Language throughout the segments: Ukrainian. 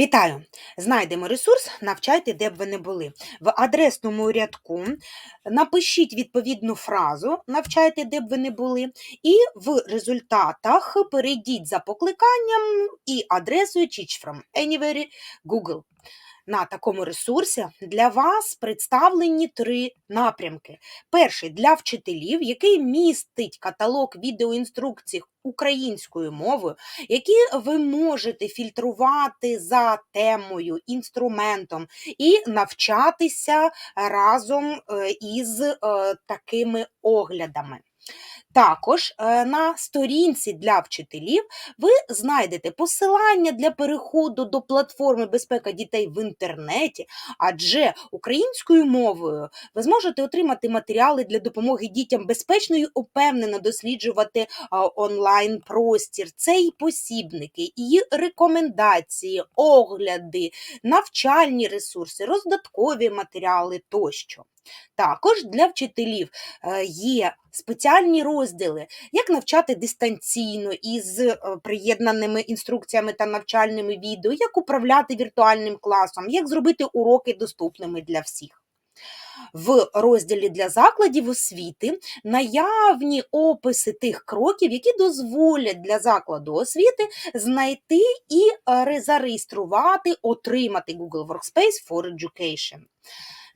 Вітаю! Знайдемо ресурс Навчайте, де б ви не були. В адресному рядку напишіть відповідну фразу Навчайте, де б ви не були, і в результатах перейдіть за покликанням і адресою Teach from Anywhere Google. На такому ресурсі для вас представлені три напрямки. Перший для вчителів, який містить каталог відеоінструкцій українською мовою, які ви можете фільтрувати за темою, інструментом і навчатися разом е, із е, такими оглядами. Також е, на сторінці для вчителів ви знайдете посилання для переходу до платформи Безпека дітей в інтернеті, адже українською мовою ви зможете отримати матеріали для допомоги дітям безпечно і упевнено досліджувати онлайн простір. Це і посібники, і рекомендації, огляди, навчальні ресурси, роздаткові матеріали тощо. Також для вчителів е, є спеціальні розділи, як навчати дистанційно із е, приєднаними інструкціями та навчальними відео, як управляти віртуальним класом, як зробити уроки доступними для всіх. В розділі для закладів освіти наявні описи тих кроків, які дозволять для закладу освіти знайти і е, зареєструвати, отримати Google Workspace for Education.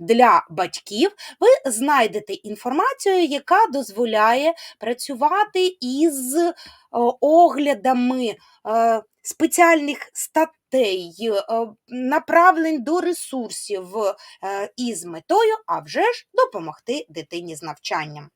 Для батьків ви знайдете інформацію, яка дозволяє працювати із е, оглядами е, спеціальних статей, е, направлень до ресурсів із метою, а вже ж допомогти дитині з навчанням.